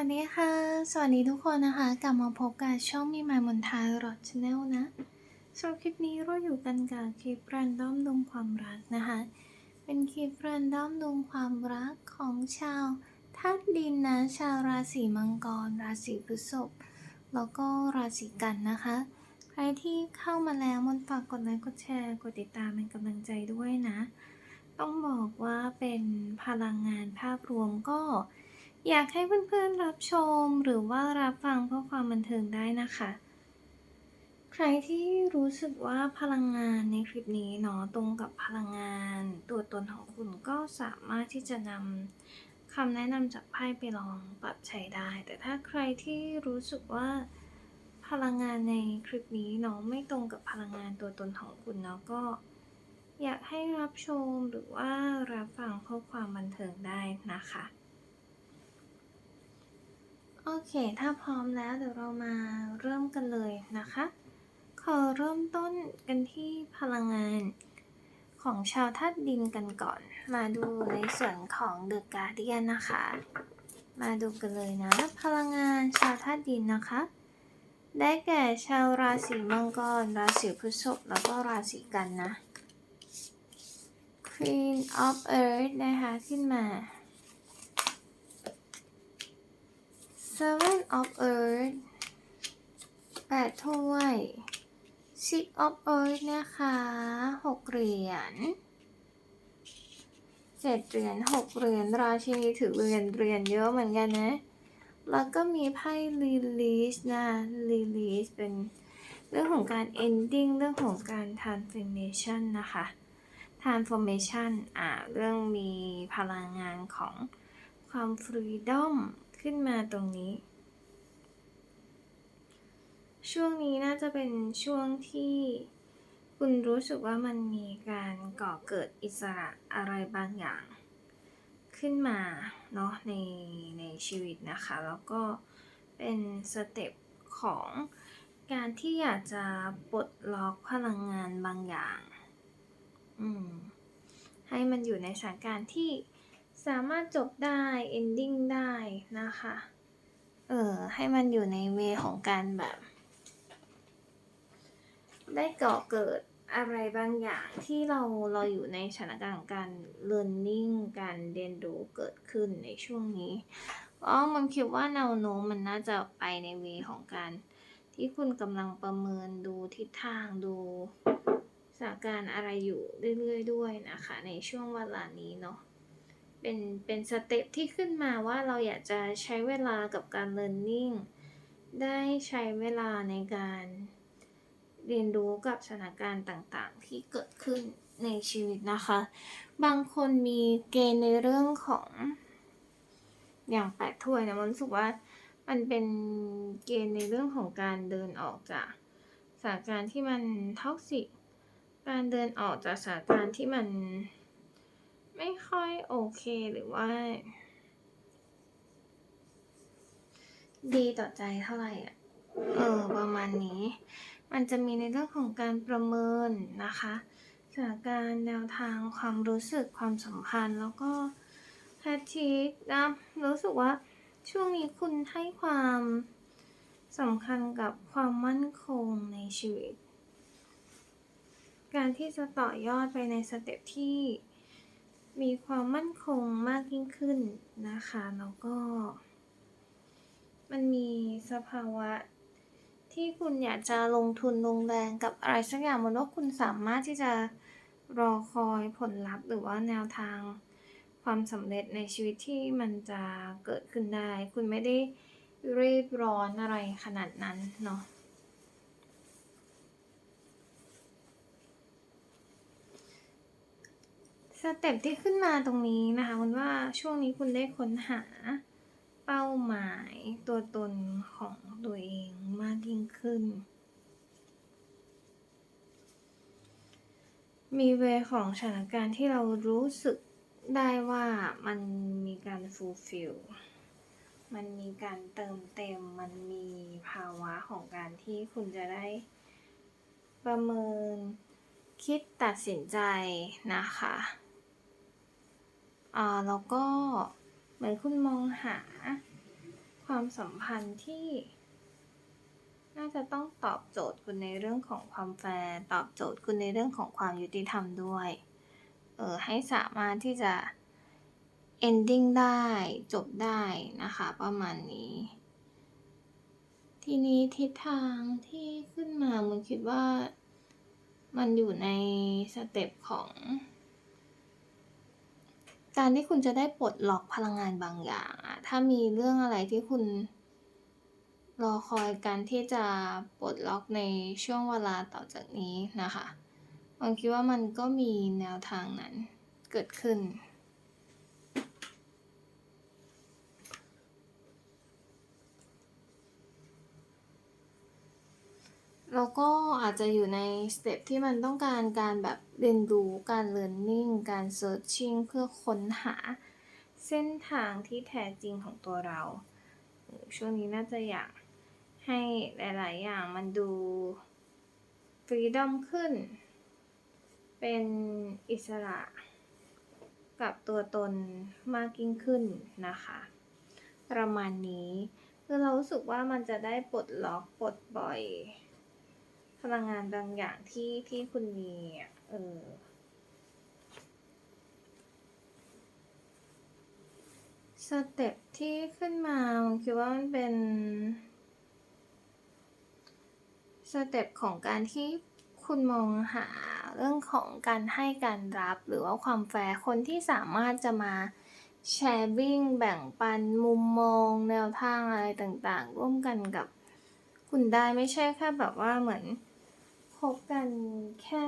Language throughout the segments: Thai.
วัสดีค่ะ สวัสดีทุกคนนะคะ กลับมาพบกับช่องมีมายมนทายรอดชาแนลนะสำหรับคลิปนี้เราอยู่กันกับคลิปรันดอมดวงความรักนะคะ เป็นคลิปรันดอมดวงความรักของชาวธาตุดินนะชาวราศีมังกร ราศีพฤษภแล้วก็ราศีกันนะคะ ใครที่เข้ามาแล้วมนฝากกดไลค์กดแชร์กดติดตามเป็นกำลังใจด้วยนะ ต้องบอกว่าเป็นพลังงานภาพรวมก็ อยากให้เพื่อนๆรับชมหรือว่ารับฟังเพื่อความบันเทิงได้นะคะ ใครที่รู้สึกว่าพลังงานในคลิปนี้เนาะตรงกับพลังงานตัวตนของคุณก็สามารถที่จะนำคำแนะนำจากไพ่ไปลองปรับใช้ได้ แต่ถ้าใครที่รู้สึกว่าพลังงานในคลิปนี้เนาะไม่ตรงกับพลังงานตัวตนของคุณเนาะก็อยากให้รับชมหรือว่ารับฟังเพื่อความบันเทิงได้นะคะ โอเค ถ้าพร้อมแล้วเดี๋ยวเรามาเริ่มกันเลยนะคะ ขอเริ่มต้นกันที่พลังงานของชาวธาตุดินกันก่อน มาดูในส่วนของเดอะการ์เดียนนะคะ มาดูกันเลยนะ พลังงานชาวธาตุดินนะคะ ได้แก่ชาวราศีมังกร ราศีพฤษภ แล้วก็ราศีกันนะ Queen of Earth นะคะ ขึ้นมา Seven of Earth แปดถ้วย Six of Earth นะคะหกเหรียญเจ็ดเหรียญหกเหรียญราชินีถือเหรียญเหรียญเยอะเหมือนกันนะ แล้วก็มีไพ่ Release นะ Release เป็นเรื่องของการ ending เรื่องของการ transformation นะคะ transformation อ่า เรื่องมีพลังงานของความ freedom ขึ้นมาตรงนี้ ช่วงนี้น่าจะเป็นช่วงที่คุณรู้สึกว่ามันมีการก่อเกิดอิสระอะไรบางอย่าง ขึ้นมาเนาะในในชีวิตนะคะ แล้วก็เป็นสเต็ปของการที่อยากจะปลดล็อกพลังงานบางอย่าง อืม ให้มันอยู่ในสถานการณ์ที่ สามารถจบได้ ending ได้นะคะ เออให้มันอยู่ในเวของการแบบ ได้ก่อเกิดอะไรบางอย่างที่เราเราอยู่ในสถานการณ์การ learning การเรียนรู้เกิดขึ้นในช่วงนี้อ๋อมันคิดว่าแนวโน้มมันน่าจะไปในเวของการ ที่คุณกำลังประเมินดูทิศทางดูสถานการณ์อะไรอยู่เรื่อยๆด้วยนะคะ ในช่วงเวลานี้เนาะ เป็นเป็นสเต็ปที่ขึ้นมาว่าเราอยากจะใช้เวลากับการ learning ได้ใช้เวลาในการเรียนรู้กับสถานการณ์ต่างๆ ที่เกิดขึ้นในชีวิตนะคะ บางคนมีเกณฑ์ในเรื่องของอย่างแปดถ้วยนะมันรู้สึกว่ามันเป็นเกณฑ์ในเรื่องของการเดินออกจากสถานการณ์ที่มันท็อกซิกการเดินออกจากสถานการณ์ที่มัน ไม่ค่อยโอเคหรือว่า ดีต่อใจเท่าไหร่อะ เออ ประมาณนี้ มันจะมีในเรื่องของการประเมินนะคะสถานการณ์แนวทางความรู้สึกความสัมพันธ์แล้วก็แพทิกนะรู้สึกว่าช่วงนี้คุณให้ความสำคัญกับความมั่นคงในชีวิต การที่จะต่อยอดไปในสเต็ปที่ มีความมั่นคงมากยิ่งขึ้นนะคะ แล้วก็ มันมีสภาวะที่คุณอยากจะลงทุนลงแรงกับอะไรสักอย่างมันว่าคุณสามารถที่จะรอคอยผลลัพธ์หรือว่าแนวทางความสำเร็จในชีวิตที่มันจะเกิดขึ้นได้ คุณไม่ได้รีบร้อนอะไรขนาดนั้นเนาะ เต็ปที่ขึ้นมาตรงนี้นะคะคุณว่าช่วงนี้คุณได้ค้นหาเป้าหมายตัวตนของตัวเองมากยิ่งขึ้น มีเวของสถานการณ์ที่เรารู้สึกได้ว่ามันมีการ fulfill มันมีการเติมเต็ม มันมีภาวะของการที่คุณจะได้ประเมินคิดตัดสินใจนะคะ อ่าแล้วก็เหมือนคุณมองหาความสัมพันธ์ที่น่าจะต้องตอบโจทย์คุณในเรื่องของความแฟร์ตอบโจทย์คุณในเรื่องของความยุติธรรมด้วย เออให้สามารถที่จะ ending ได้จบได้นะคะ ประมาณนี้ ทีนี้ทิศทางที่ขึ้นมามันคิดว่ามันอยู่ในสเต็ปของ การที่คุณจะได้ปลดล็อกพลังงานบางอย่างอะถ้ามีเรื่องอะไรที่คุณ รอคอยการที่จะปลดล็อกในช่วงเวลาต่อจากนี้นะคะผมคิดว่ามันก็มีแนวทางนั้นเกิดขึ้น แล้วก็อาจจะอยู่ในสเต็ปที่มันต้องการการแบบเรียนรู้การ learning การ searching เพื่อค้นหาเส้นทางที่แท้จริงของตัวเรา ช่วงนี้น่าจะอยากให้หลาย ๆ อย่างมันดู freedom ขึ้น เป็นอิสระกับตัวตนมากยิ่งขึ้นนะคะ ประมาณนี้ คือเรารู้สึกว่ามันจะได้ปลดล็อกปลดปล่อย พลังงานบางอย่างที่ที่คุณมีเออสเต็ปที่ขึ้นมาผมคิดว่ามันเป็นสเต็ปของการที่คุณมองหาเรื่องของการให้การรับหรือว่าความแฟร์คนที่สามารถจะมาแชร์วิ่งแบ่งปันมุมมอง แนวทางอะไรต่างๆ ร่วมกันกับคุณได้ไม่ใช่แค่แบบว่าเหมือน คบกันแค่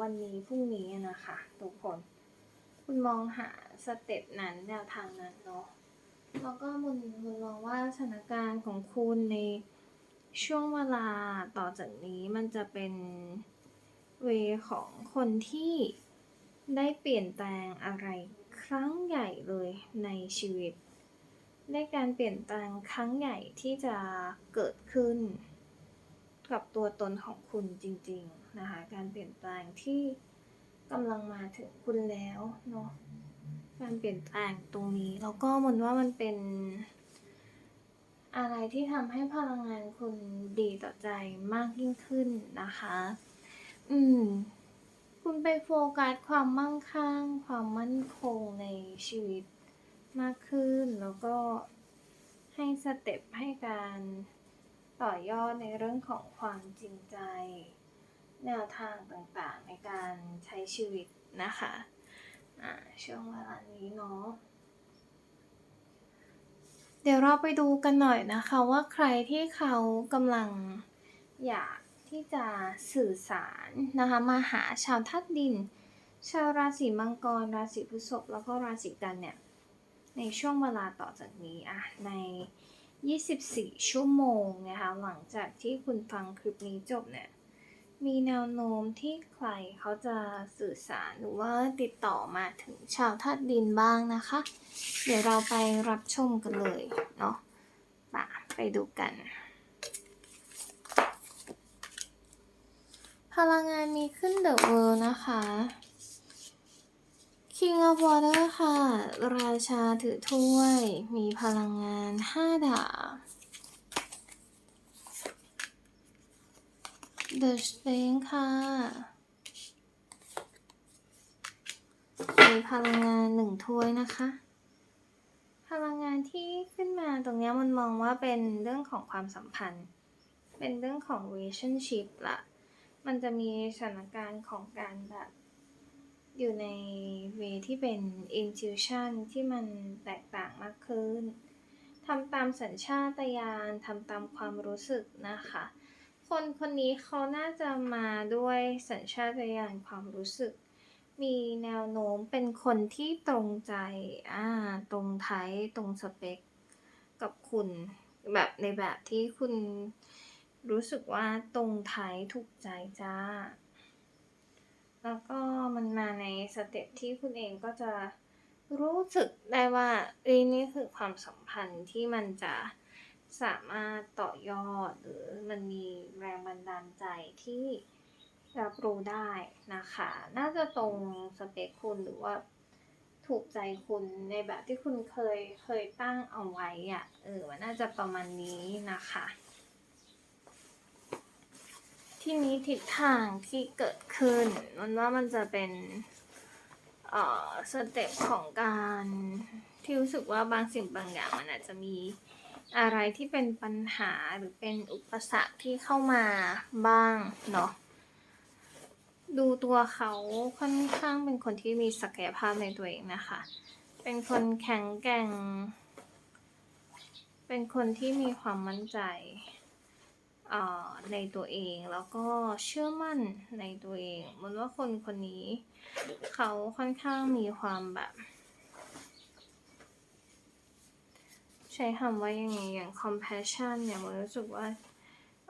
วันนี้พรุ่งนี้นะคะทุกคน คุณมองหาสเต็ปนั้นแนวทางนั้นเนาะแล้วก็มุนมุนมองว่าสถานการณ์ของคุณในช่วงเวลาต่อจากนี้มันจะเป็นเวของคนที่ได้เปลี่ยนแปลงอะไรครั้งใหญ่เลยในชีวิต ได้การเปลี่ยนแปลงครั้งใหญ่ที่จะเกิดขึ้น กับตัวตนของคุณจริงๆนะคะ การเปลี่ยนแปลงที่กำลังมาถึงคุณแล้วเนาะการเปลี่ยนแปลงตรงนี้แล้วก็มันว่ามันเป็น อะไรที่ทำให้พลังงานคุณดีต่อใจมากยิ่งขึ้นนะคะ อืม คุณไปโฟกัสความมั่งคั่งความมั่นคงในชีวิตมากขึ้น แล้วก็ให้สเต็ปให้การ ต่อยอดในเรื่องของความจริงใจ แนวทางต่างๆในการใช้ชีวิตนะคะอ่าช่วงเวลานี้เนาะเดี๋ยวเราไปดูกันหน่อยนะคะว่าใครที่เขากำลังอยากที่จะสื่อสารนะคะมาหาชาวธาตุดิน ชาวราศีมังกร ราศีพฤษภแล้วก็ราศีกันเนี่ยในช่วงเวลาต่อจากนี้อะใน 24 ชั่วโมงนะคะหลังจากที่คุณฟังคลิปนี้จบเนี่ยมีแนวโน้มที่ใครเขาจะสื่อสารหรือว่าติดต่อมาถึงชาวธาตุดินบ้างนะคะ เดี๋ยวเราไปรับชมกันเลยเนาะปะไปดูกัน พลังงานมีขึ้นเดอะเวิร์นะคะ King of Water ค่ะ ราชาถือถ้วย มีพลังงาน 5 ดาบ The Strength ค่ะ มีพลังงานหนึ่งถ้วยนะคะ พลังงานที่ขึ้นมาตรงนี้มันมองว่าเป็นเรื่องของความสัมพันธ์ เป็นเรื่องของ relationship ละ มันจะมีสถานการณ์ของการแบบ อยู่ในเวที่เป็น intuition ที่มันแตกต่างมากขึ้นทำตามสัญชาตญาณทำตามความรู้สึกนะคะ คนคนนี้เขาน่าจะมาด้วยสัญชาตญาณความรู้สึก มีแนวโน้มเป็นคนที่ตรงใจอ่าตรงไทยตรงสเปคกับคุณแบบในแบบที่คุณรู้สึกว่าตรงไทยถูกใจจ้า แล้วก็ มาในสเต็ปที่คุณเองก็จะรู้สึกได้ว่าเอ้นี่คือความสัมพันธ์ที่มันจะสามารถต่อยอดหรือมันมีแรงบันดาลใจที่รับรู้ได้นะคะ น่าจะตรงสเปคคุณหรือว่าถูกใจคุณในแบบที่คุณเคยเคยตั้งเอาไว้อะ่ะเออมันน่าจะประมาณนี้นะคะ ที่นี้ทิศทางที่เกิดขึ้น มันว่ามันจะเป็นเอ่อสเต็ปของการที่รู้สึกว่าบางสิ่งบางอย่างมันอาจจะมีอะไรที่เป็นปัญหาหรือเป็นอุปสรรคที่เข้ามาบ้างเนาะดูตัวเขาค่อนข้างเป็นคนที่มีศักยภาพในตัวเองนะคะ เป็นคนแข็งแกร่ง เป็นคนที่มีความมั่นใจ ในตัวเองแล้วก็เชื่อมั่นในตัวเองเหมันว่าคนคนนี้เขาค่อนข้างมีความแบบ ใช้คำว่ายังไงอย่าง compassion เนี่ยมันรู้สึกว่า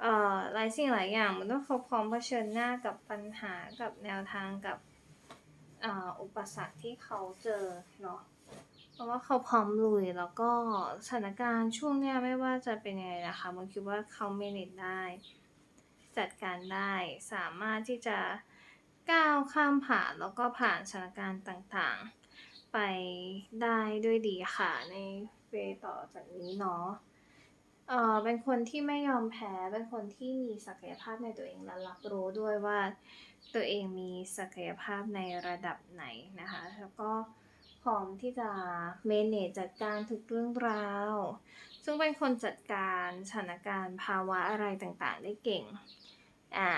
เอ่อหลายสิ่งหลายอย่างมันต้องเขาพร้อมเผชิญหน้ากับปัญหากับแนวทางกับอ่าอุปสรรคที่เขาเจอเนาะ เพราะว่าเขาพร้อมลุยแล้วก็สถานการณ์ช่วงเนี้ยไม่ว่าจะเป็นยังไงนะคะมันคิดว่าเขาเมเนจได้ จัดการได้สามารถที่จะก้าวข้ามผ่านแล้วก็ผ่านสถานการณ์ต่างๆ ไปได้ด้วยดีค่ะในเวต่อจากนี้เนาะเอ่อเป็นคนที่ไม่ยอมแพ้ เป็นคนที่มีศักยภาพในตัวเองและรับรู้ด้วยว่าตัวเองมีศักยภาพในระดับไหนนะคะ แล้วก็ พร้อมที่จะ manage จัดการทุกเรื่องราว ซึ่งเป็นคนจัดการสถานการณ์ภาวะอะไรต่างๆ ได้เก่ง อ่า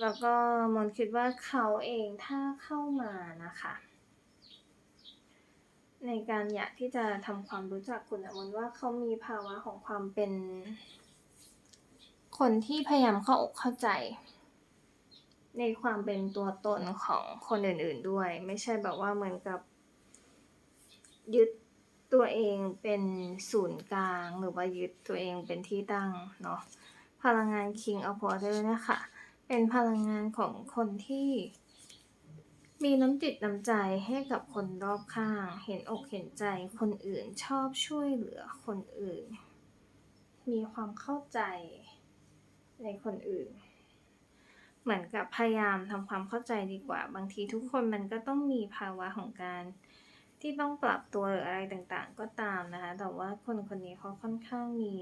แล้วก็มอนคิดว่าเขาเองถ้าเข้ามานะคะในการอยากที่จะทำความรู้จักคุณอะมนว่าเขามีภาวะของความเป็น คนที่พยายามเข้าอกเข้าใจ ในความเป็นตัวตนของคนอื่นๆด้วย ไม่ใช่แบบว่าเหมือนกับ ยึดตัวเองเป็นศูนย์กลางหรือว่ายึดตัวเองเป็นที่ตั้งเนาะพลังงาน King of Water นะคะ เป็นพลังงานของคนที่ มีน้ำจิตน้ำใจให้กับคนรอบข้าง เห็นอกเห็นใจคนอื่นชอบช่วยเหลือคนอื่น มีความเข้าใจในคนอื่น เหมือนกับพยายามทำความเข้าใจดีกว่า บางทีทุกคนมันก็ต้องมีภาวะของการ ที่ต้องปรับตัวหรืออะไรต่างๆ ก็ตามนะคะ แต่ว่าคนคนนี้เขาค่อนข้างมี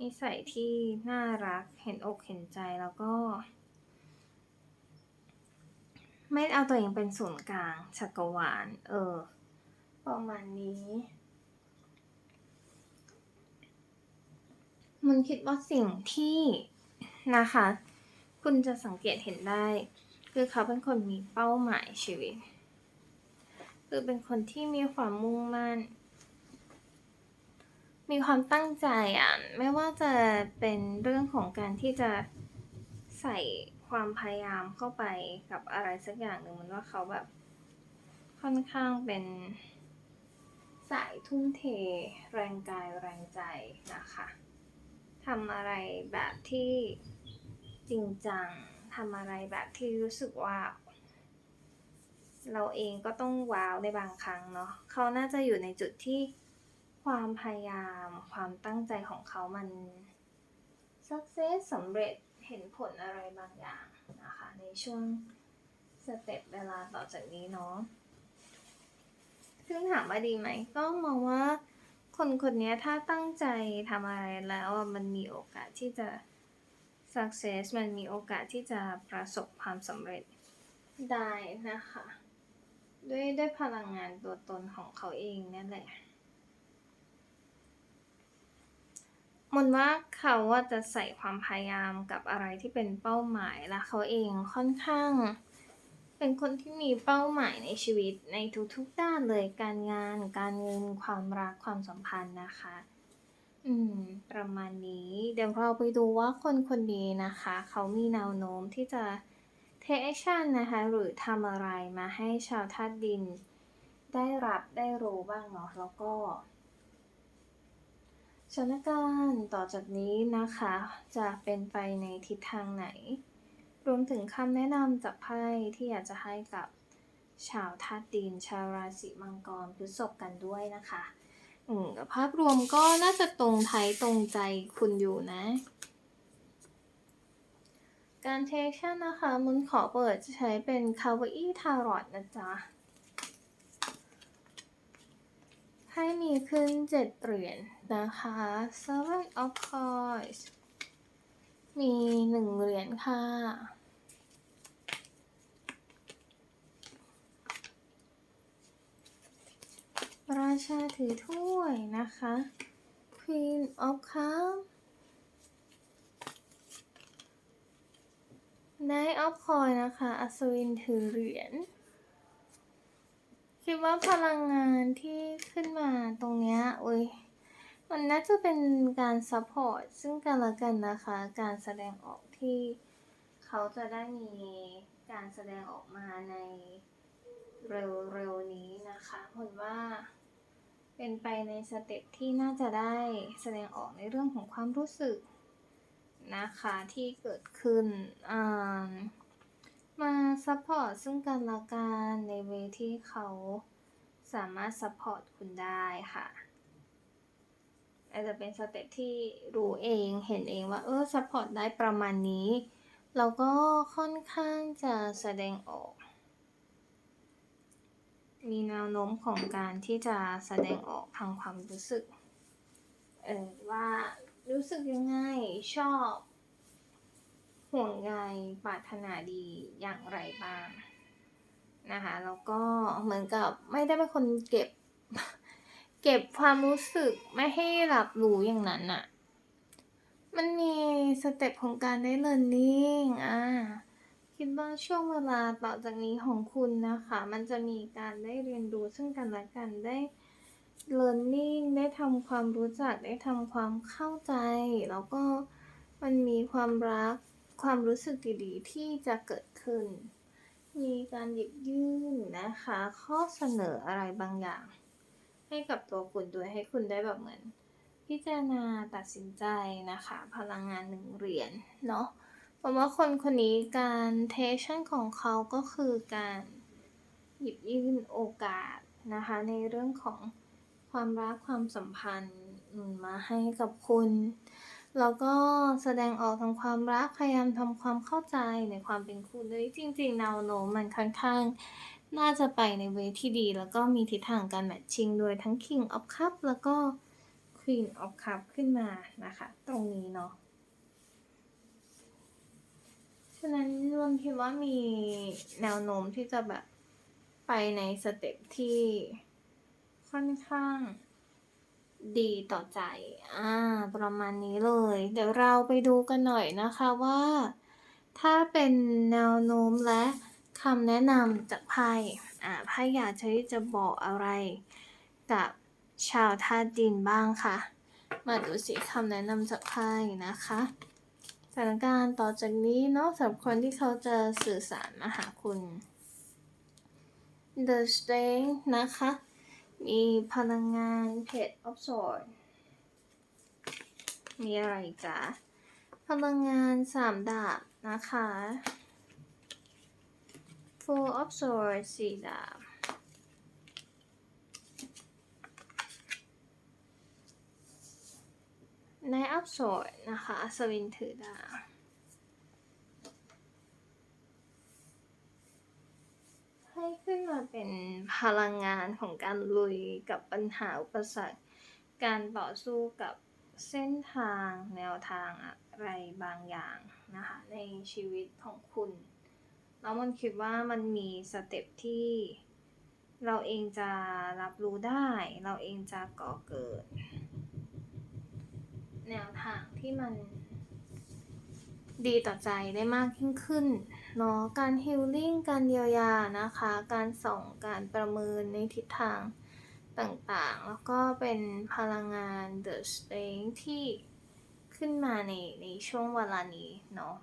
นิสัยที่น่ารักเห็นอกเห็นใจแล้วก็ ไม่เอาตัวเองเป็นศูนย์กลางจักรวาลเออ ประมาณนี้ มันคิดว่าสิ่งที่นะคะ คุณจะสังเกตเห็นได้ คือเขาเป็นคนมีเป้าหมายชีวิต คือเป็นคนที่มีความมุ่งมั่น มีความตั้งใจอะ ไม่ว่าจะเป็นเรื่องของการที่จะใส่ความพยายามเข้าไปกับอะไรสักอย่างหนึ่งมันว่าเขาแบบค่อนข้างเป็นสายทุ่มเท แรงกายแรงใจนะคะทำอะไรแบบที่จริงจังทำอะไรแบบที่รู้สึกว่า เราเองก็ต้องว้าวในบางครั้งเนาะเขาน่าจะอยู่ในจุดที่ความพยายาม ความตั้งใจของเขามัน success สำเร็จเห็นผลอะไรบางอย่างนะคะ ในช่วงสเต็ปเวลาต่อจากนี้เนาะซึ่งถามว่าดีไหม ก็มองว่าคนคนนี้ถ้าตั้งใจทำอะไรแล้วมันมีโอกาสที่จะ success มันมีโอกาสที่จะประสบความสำเร็จได้นะคะ ด้วยด้วยพลังงานตัวตนของเขาเองนั่นแหละมนว่าเขาว่าจะใส่ความพยายามกับอะไรที่เป็นเป้าหมายและเขาเองค่อนข้าง เป็นคนที่มีเป้าหมายในชีวิตในทุกๆด้านเลยการงาน การเงินความรักความสัมพันธ์นะคะ อืม ประมาณนี้ เดี๋ยวเราไปดูว่าคนคนนี้นะคะ เขามีแนวโน้มที่จะ take action นะคะหรือทำอะไรมาให้ชาวธาตุดิน ได้รับได้รู้บ้างเนาะแล้วก็สถานการณ์ต่อจากนี้นะคะ จะเป็นไปในทิศทางไหน รวมถึงคำแนะนำจากไพ่ที่อยากจะให้กับชาวธาตุดิน ชาวราศีมังกรพฤษภกันด้วยนะคะ อืมภาพรวมก็น่าจะตรงไทยตรงใจคุณอยู่นะ การเทคชั่นนะคะมุนขอเปิดจะใช้เป็นคาวอี้ทารอตนะจ๊ะให้มีขึ้นเจ็ดเหรียญนะคะ seven of coins มีหนึ่งเหรียญค่ะ ราชาถือถ้วยนะคะ Queen of Cups Knight of Coin นะคะ อัศวินถือเหรียญ คิดว่าพลังงานที่ขึ้นมาตรงเนี้ยอุ้ย มันน่าจะเป็นการซัพพอร์ตซึ่งกันและกันนะคะ การแสดงออกที่เขาจะได้มีการแสดงออกมาในเร็วๆนี้นะคะเหมือนว่าเป็นไปในสเต็ปที่น่าจะได้แสดงออกในเรื่องของความรู้สึก นะคะที่เกิดขึ้นมาซัพพอร์ตซึ่งกันและกันในเวที่เขาสามารถซัพพอร์ตคุณได้ค่ะอาจจะเป็นสเต็ปที่รู้เองเห็นเองว่าเออซัพพอร์ตได้ประมาณนี้แล้วก็ค่อนข้างจะแสดงออก มีแนวโน้มของการที่จะแสดงออกทางความรู้สึกเออว่า รู้สึกยังไง ชอบ ห่วงใยปรารถนาดีอย่างไรบ้างนะคะ แล้วก็เหมือนกับไม่ได้เป็นคนเก็บ เก็บความรู้สึกไม่ให้รับรู้อย่างนั้นอะมันมีสเต็ปของการได้ learning อ่าคิดว่าช่วงเวลาต่อจากนี้ของคุณนะคะ มันจะมีการได้เรียนรู้ซึ่งกันและกันได้ learning ได้ทำความรู้จักได้ทำความเข้าใจ แล้วก็มันมีความรักความรู้สึกดีๆ ที่จะเกิดขึ้น มีการหยิบยื่นนะคะ ข้อเสนออะไรบางอย่าง ให้กับตัวคุณโดยให้คุณได้แบบเหมือน พิจารณาตัดสินใจนะคะ พลังงานหนึ่งเหรียญเนาะเพราะว่าคนคนนี้การเทชั่นของเขาก็คือการหยิบยื่นโอกาสนะคะ ในเรื่องของ ความรักความสัมพันธ์มมาให้กับคุณ แล้วก็แสดงออกทางความรักพยายามทำความเข้าใจในความเป็นคุณเลยจริงๆแนวโน้มมันค่อนข้างน่าจะไปในเวที่ดี แล้วก็มีทิศทางการแมทชิ่งโดยทั้ง King of Cup แล้วก็ Queen of Cup ขึ้นมานะคะ ตรงนี้เนาะฉะนั้นรวมคิดว่ามีแนวโน้มที่จะแบบไปในสเต็ปที่ ค่อนข้างดีต่อใจ อ่า ประมาณนี้เลย เดี๋ยวเราไปดูกันหน่อยนะคะว่า ถ้าเป็นแนวโน้มและคำแนะนำจากไพ่ อ่า ไพ่อยากจะที่จะบอกอะไรกับชาวธาตุดินบ้างค่ะ มาดูสิคำแนะนำจากไพ่นะคะสถานการณ์ต่อจากนี้เนาะสำหรับคนที่เขาจะสื่อสารมาหาคุณ The Strength นะคะ มีพลังงาน Page of Swords มีอะไรจ๊ะ พลังงานสามดาบนะคะ Four of Swords สี่ดาบในอัพโซดนะคะอัศวินถือดาบ ให้ขึ้นมาเป็นพลังงานของการลุยกับปัญหาอุปสรรค การต่อสู้กับเส้นทางแนวทางอะไรบางอย่างนะคะในชีวิตของคุณ แล้วมันคิดว่ามันมีสเต็ปที่เราเองจะรับรู้ได้ เราเองจะก่อเกิด แนวทางที่มันดีต่อใจได้มากยิ่งขึ้น เนาะการฮิลลิ่งการเยียวยานะคะ การส่องการประเมินในทิศทางต่างๆ แล้วก็เป็นพลังงาน The Strength ที่ขึ้นมาในในช่วงเวลานี้เนาะ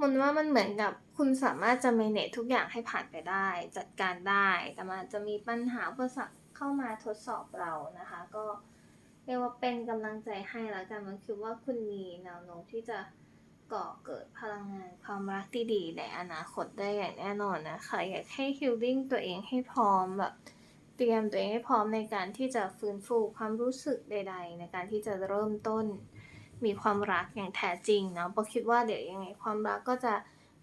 มันว่ามันเหมือนกับคุณสามารถจะ manage ทุกอย่างให้ผ่านไปได้ จัดการได้ แต่มันจะมีปัญหาอุปสรรคเข้ามาทดสอบเรานะคะ ก็เรียกว่าเป็นกำลังใจให้แล้วกันมันคือว่าคุณมีแนวโน้มที่จะ ก่อเกิดพลังงานความรักที่ดีในอนาคตได้อย่างแน่นอนนะคะ อยากให้ healing ตัวเองให้พร้อมแบบเตรียมตัวเองให้พร้อมในการที่จะฟื้นฟูความรู้สึกใด ๆ ในการที่จะเริ่มต้น มีความรักอย่างแท้จริงเนาะเพราะคิดว่าเดี๋ยวยังไงความรักก็จะ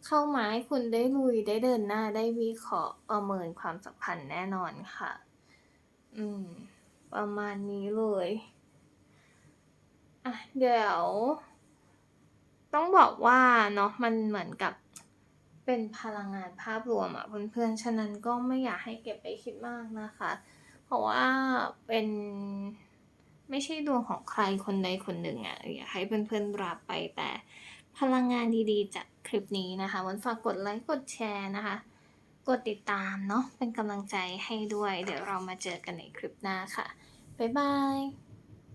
เข้ามาให้คุณได้ลุยได้เดินหน้าได้วิเคราะห์ประเมินความสัมพันธ์แน่นอนค่ะ อืม ประมาณนี้เลย อะ เดี๋ยว ต้องบอกว่าเนาะมันเหมือนกับเป็นพลังงานภาพรวมอะเพื่อนๆ ฉะนั้นก็ไม่อยากให้เก็บไปคิดมากนะคะ เพราะว่าเป็นไม่ใช่ดวงของใครคนใดคนหนึ่งอะอยากให้เพื่อนๆรับไปแต่พลังงานดีๆ จากคลิปนี้นะคะวันฝากกดไลค์กดแชร์นะคะ กดติดตามเนาะเป็นกำลังใจให้ด้วย เดี๋ยวเรามาเจอกันในคลิปหน้าค่ะ บ๊ายบาย